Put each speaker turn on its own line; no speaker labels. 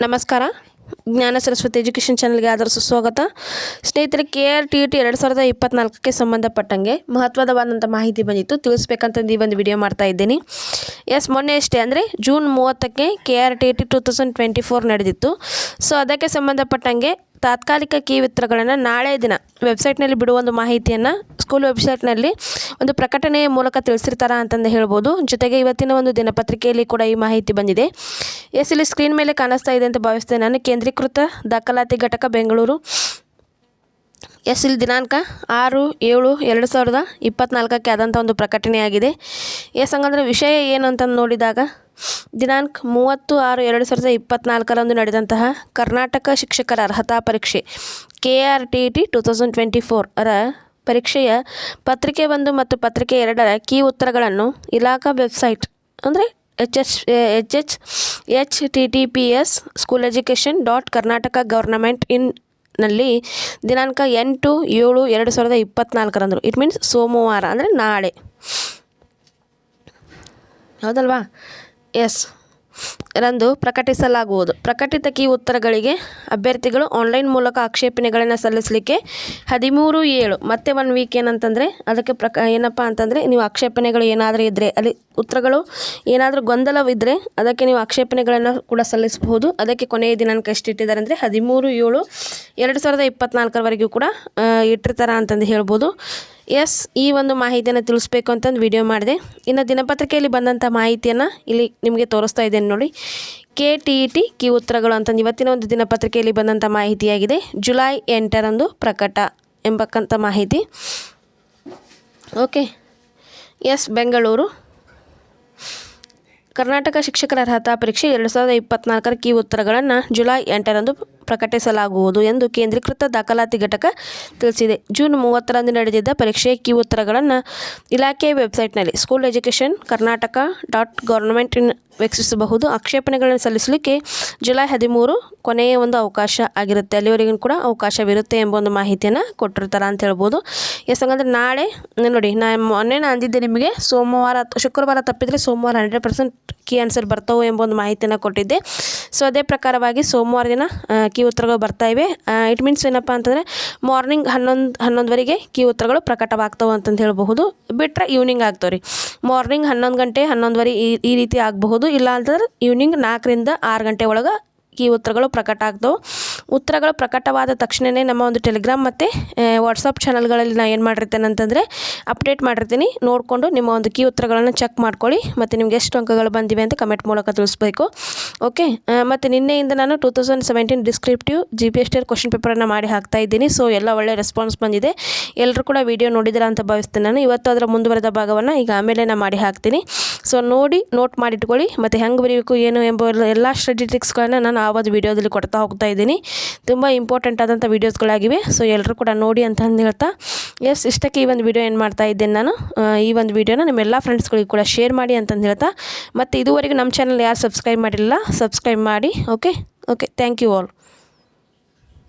ನಮಸ್ಕಾರ. ಜ್ಞಾನ ಸರಸ್ವತಿ ಎಜುಕೇಷನ್ ಚಾನಲ್ಗೆ ಆದರೂ ಸುಸ್ವಾಗತ ಸ್ನೇಹಿತರೆ, ಕೆ ಆರ್ ಟಿ ಟಿ ಎರಡು ಸಾವಿರದ ಇಪ್ಪತ್ನಾಲ್ಕಕ್ಕೆ ಸಂಬಂಧಪಟ್ಟಂಗೆ ಮಹತ್ವದವಾದಂಥ ಮಾಹಿತಿ ಬಂದಿತ್ತು. ತಿಳಿಸ್ಬೇಕಂತಂದು ಈ ಒಂದು ವಿಡಿಯೋ ಮಾಡ್ತಾ ಇದ್ದೀನಿ. ಎಸ್, ಮೊನ್ನೆ ಅಷ್ಟೇ ಅಂದರೆ ಜೂನ್ ಮೂವತ್ತಕ್ಕೆ K R T T two thousand twenty four ನಡೆದಿತ್ತು. ಸೊ, ಅದಕ್ಕೆ ಸಂಬಂಧಪಟ್ಟಂಗೆ ತಾತ್ಕಾಲಿಕ ಕೀ ವಿತರಗಳನ್ನು ನಾಳೆ ದಿನ ವೆಬ್ಸೈಟ್ನಲ್ಲಿ ಬಿಡುವ ಒಂದು ಮಾಹಿತಿಯನ್ನು ಸ್ಕೂಲ್ ವೆಬ್ಸೈಟ್ನಲ್ಲಿ ಒಂದು ಪ್ರಕಟಣೆಯ ಮೂಲಕ ತಿಳಿಸಿರ್ತಾರ ಅಂತಂದು ಹೇಳ್ಬೋದು. ಜೊತೆಗೆ ಇವತ್ತಿನ ಒಂದು ದಿನಪತ್ರಿಕೆಯಲ್ಲಿ ಕೂಡ ಈ ಮಾಹಿತಿ ಬಂದಿದೆ. ಎಸ್ ಇಲ್ಲಿ ಸ್ಕ್ರೀನ್ ಮೇಲೆ ಕಾಣಿಸ್ತಾ ಇದೆ ಅಂತ ಭಾವಿಸ್ತೇನೆ ನಾನು. ಕೇಂದ್ರೀಕೃತ ದಾಖಲಾತಿ ಘಟಕ ಬೆಂಗಳೂರು. ಎಸ್ ಇಲ್ಲಿ ದಿನಾಂಕ ಆರು ಏಳು ಎರಡು ಸಾವಿರದ ಇಪ್ಪತ್ನಾಲ್ಕಕ್ಕೆ ಆದಂಥ ಒಂದು ಪ್ರಕಟಣೆಯಾಗಿದೆ. ಎಸ್ ಹಂಗಂದ್ರೆ ವಿಷಯ ಏನು ಅಂತ ನೋಡಿದಾಗ, ದಿನಾಂಕ ಮೂವತ್ತು ಆರು ಎರಡು ಸಾವಿರದ ಇಪ್ಪತ್ನಾಲ್ಕರಂದು ನಡೆದಂತಹ ಕರ್ನಾಟಕ ಶಿಕ್ಷಕರ ಅರ್ಹತಾ ಪರೀಕ್ಷೆ, K R T T two thousand twenty four ರ ಪರೀಕ್ಷೆಯ ಪತ್ರಿಕೆ ಒಂದು ಮತ್ತು ಪತ್ರಿಕೆ ಎರಡರ ಕೀ ಉತ್ತರಗಳನ್ನು ಇಲಾಖಾ ವೆಬ್ಸೈಟ್ ಅಂದರೆ H H H H H T T P S school education dot Karnataka government in ನಲ್ಲಿ ದಿನಾಂಕ ಎಂಟು ಏಳು ಎರಡು ಸಾವಿರದ ಇಪ್ಪತ್ತ್ನಾಲ್ಕರಂದರು ಇಟ್ ಮೀನ್ಸ್ ಸೋಮವಾರ, ಅಂದರೆ ನಾಳೆ. ಹೌದಲ್ವಾ? ಎಸ್ ರಂದು ಪ್ರಕಟಿಸಲಾಗುವುದು. ಪ್ರಕಟಿತ ಕೀ ಉತ್ತರಗಳಿಗೆ ಅಭ್ಯರ್ಥಿಗಳು ಆನ್ಲೈನ್ ಮೂಲಕ ಆಕ್ಷೇಪಣೆಗಳನ್ನು ಸಲ್ಲಿಸಲಿಕ್ಕೆ ಹದಿಮೂರು ಏಳು. ಮತ್ತೆ ಒನ್ ವೀಕ್ ಏನಂತಂದರೆ, ಅದಕ್ಕೆ ಪ್ರಕ, ಏನಪ್ಪ ಅಂತಂದರೆ, ನೀವು ಆಕ್ಷೇಪಣೆಗಳು ಏನಾದರೂ ಇದ್ದರೆ ಅಲ್ಲಿ ಉತ್ತರಗಳು ಏನಾದರೂ ಗೊಂದಲವಿದ್ದರೆ ಅದಕ್ಕೆ ನೀವು ಆಕ್ಷೇಪಣೆಗಳನ್ನು ಕೂಡ ಸಲ್ಲಿಸಬಹುದು. ಅದಕ್ಕೆ ಕೊನೆಯ ದಿನಾಂಕ ಎಷ್ಟಿಟ್ಟಿದ್ದಾರೆ ಅಂದರೆ, ಹದಿಮೂರು ಏಳು ಎರಡು ಸಾವಿರದ ಇಪ್ಪತ್ತ್ನಾಲ್ಕರವರೆಗೂ ಕೂಡ ಇಟ್ಟಿರ್ತಾರ ಅಂತಂದು ಹೇಳ್ಬೋದು. ಎಸ್ ಈ ಒಂದು ಮಾಹಿತಿಯನ್ನು ತಿಳಿಸ್ಬೇಕು ಅಂತಂದು ವಿಡಿಯೋ ಮಾಡಿದೆ. ಇನ್ನು ದಿನಪತ್ರಿಕೆಯಲ್ಲಿ ಬಂದಂಥ ಮಾಹಿತಿಯನ್ನು ಇಲ್ಲಿ ನಿಮಗೆ ತೋರಿಸ್ತಾ ಇದ್ದೇನೆ ನೋಡಿ. K T E T key ಉತ್ತರಗಳು ಅಂತಂದು ಇವತ್ತಿನ ಒಂದು ದಿನಪತ್ರಿಕೆಯಲ್ಲಿ ಬಂದಂಥ ಮಾಹಿತಿಯಾಗಿದೆ. ಜುಲೈ ಎಂಟರಂದು ಪ್ರಕಟ ಎಂಬಕ್ಕಂಥ ಮಾಹಿತಿ. Okay yes Bengaluru. ಕರ್ನಾಟಕ ಶಿಕ್ಷಕರ ಅರ್ಹತಾ ಪರೀಕ್ಷೆ ಎರಡು ಸಾವಿರದ ಇಪ್ಪತ್ನಾಲ್ಕರ ಕಿ ಉತ್ತರಗಳನ್ನು ಜುಲೈ ಎಂಟರಂದು ಪ್ರಕಟಿಸಲಾಗುವುದು ಎಂದು ಕೇಂದ್ರೀಕೃತ ದಾಖಲಾತಿ ಘಟಕ ತಿಳಿಸಿದೆ. ಜೂನ್ ಮೂವತ್ತರಂದು ನಡೆದಿದ್ದ ಪರೀಕ್ಷೆಯ ಕೀ ಉತ್ತರಗಳನ್ನು ಇಲಾಖೆಯ ವೆಬ್ಸೈಟ್ನಲ್ಲಿ school education, Karnataka dot government in ವೀಕ್ಷಿಸಬಹುದು. ಆಕ್ಷೇಪಣೆಗಳನ್ನು ಸಲ್ಲಿಸಲಿಕ್ಕೆ ಜುಲೈ ಹದಿಮೂರು ಕೊನೆಯ ಒಂದು ಅವಕಾಶ ಆಗಿರುತ್ತೆ. ಅಲ್ಲಿವರೆಗೂ ಕೂಡ ಅವಕಾಶವಿರುತ್ತೆ ಎಂಬ ಒಂದು ಮಾಹಿತಿಯನ್ನು ಕೊಟ್ಟಿರ್ತಾರೆ ಅಂತ ಹೇಳ್ಬೋದು. ಎಸ್ ನಾಳೆ ನೋಡಿ ನಾನು ಮೊನ್ನೆ ನಾನು ಅಂದಿದ್ದೆ ನಿಮಗೆ ಸೋಮವಾರ, ಶುಕ್ರವಾರ ತಪ್ಪಿದರೆ ಸೋಮವಾರ ಹಂಡ್ರೆಡ್ ಪರ್ಸೆಂಟ್ ಕೀ ಆನ್ಸರ್ ಬರ್ತಾವೆ ಎಂಬ ಒಂದು ಮಾಹಿತಿಯನ್ನು ಕೊಟ್ಟಿದ್ದೆ. ಸೊ ಅದೇ ಪ್ರಕಾರವಾಗಿ ಸೋಮವಾರ ದಿನ ಕಿ ಕೀ ಉತ್ತರಗಳು ಬರ್ತಾ ಇವೆ. ಇಟ್ ಮೀನ್ಸ್ ಏನಪ್ಪ ಅಂತಂದರೆ ಮಾರ್ನಿಂಗ್ ಹನ್ನೊಂದು, ಹನ್ನೊಂದುವರೆಗೆ ಕೀ ಉತ್ತರಗಳು ಪ್ರಕಟವಾಗ್ತವೆ ಅಂತಂದು ಹೇಳಬಹುದು. ಬಿಟ್ಟರೆ ಈವ್ನಿಂಗ್ ಆಗ್ತವೆ ರೀ ಮಾರ್ನಿಂಗ್ ಹನ್ನೊಂದು ಗಂಟೆ, ಹನ್ನೊಂದುವರೆ ಈ ಈ ರೀತಿ ಆಗಬಹುದು. ಇಲ್ಲ ಅಂತಂದ್ರೆ ಈವ್ನಿಂಗ್ ನಾಲ್ಕರಿಂದ ಆರು ಗಂಟೆ ಒಳಗೆ ಕೀ ಉತ್ತರಗಳು ಪ್ರಕಟ ಆಗ್ತವೆ. ಉತ್ತರಗಳು ಪ್ರಕಟವಾದ ತಕ್ಷಣವೇ ನಮ್ಮ ಒಂದು ಟೆಲಿಗ್ರಾಮ್ ಮತ್ತು ವಾಟ್ಸಪ್ ಚಾನಲ್ಗಳಲ್ಲಿ ನಾನು ಏನು ಮಾಡಿರ್ತೇನೆ ಅಂತಂದರೆ ಅಪ್ಡೇಟ್ ಮಾಡಿರ್ತೀನಿ. ನೋಡಿಕೊಂಡು ನಿಮ್ಮ ಒಂದು ಕೀ ಉತ್ತರಗಳನ್ನು ಚೆಕ್ ಮಾಡ್ಕೊಳ್ಳಿ. ಮತ್ತು ನಿಮ್ಗೆ ಎಷ್ಟು ಅಂಕಗಳು ಬಂದಿವೆ ಅಂತ ಕಮೆಂಟ್ ಮೂಲಕ ತಿಳಿಸ್ಬೇಕು. ಓಕೆ ಮತ್ತು ನಿನ್ನೆಯಿಂದ ನಾನು two thousand seventeen descriptive G P S T question ಪೇಪರನ್ನು ಮಾಡಿ ಹಾಕ್ತಾ ಇದ್ದೀನಿ. ಸೊ ಎಲ್ಲ ಒಳ್ಳೆ ರೆಸ್ಪಾನ್ಸ್ ಬಂದಿದೆ. ಎಲ್ಲರೂ ಕೂಡ ವೀಡಿಯೋ ನೋಡಿದ್ದೀರಾ ಅಂತ ಭಾವಿಸ್ತೇನೆ ನಾನು. ಇವತ್ತು ಅದರ ಮುಂದುವರೆದ ಭಾಗವನ್ನು ಈಗ ಆಮೇಲೆ ನಾನು ಮಾಡಿ ಹಾಕ್ತೀನಿ. ಸೊ ನೋಡಿ ನೋಟ್ ಮಾಡಿಟ್ಕೊಳ್ಳಿ. ಮತ್ತು ಹೆಂಗೆ ಬರೀಬೇಕು, ಏನು ಎಂಬ ಎಲ್ಲ ಸ್ಟಡಿ ನಾನು ಆವತ್ತು ವೀಡಿಯೋದಲ್ಲಿ ಕೊಡ್ತಾ ಹೋಗ್ತಾ ಇದ್ದೀನಿ. ತುಂಬ ಇಂಪಾರ್ಟೆಂಟ್ ಆದಂಥ ವೀಡಿಯೋಸ್ಗಳಾಗಿವೆ ಸೊ ಎಲ್ಲರೂ ಕೂಡ ನೋಡಿ ಅಂತ ಹೇಳ್ತಾ. ಎಸ್ ಇಷ್ಟಕ್ಕೆ ಈ ಒಂದು ವಿಡಿಯೋ ಏನು ಮಾಡ್ತಾ ಇದ್ದೇನೆ ನಾನು? ಈ ಒಂದು ವಿಡಿಯೋನ ನಿಮ್ಮ ಎಲ್ಲ ಫ್ರೆಂಡ್ಸ್ಗಳಿಗೆ ಕೂಡ ಶೇರ್ ಮಾಡಿ ಅಂತಂದು ಹೇಳ್ತಾ. ಮತ್ತು ಇದುವರೆಗೂ ನಮ್ಮ ಚಾನಲ್ ಯಾರು ಸಬ್ಸ್ಕ್ರೈಬ್ ಮಾಡಿಲ್ಲ ಸಬ್ಸ್ಕ್ರೈಬ್ ಮಾಡಿ okay okay thank you all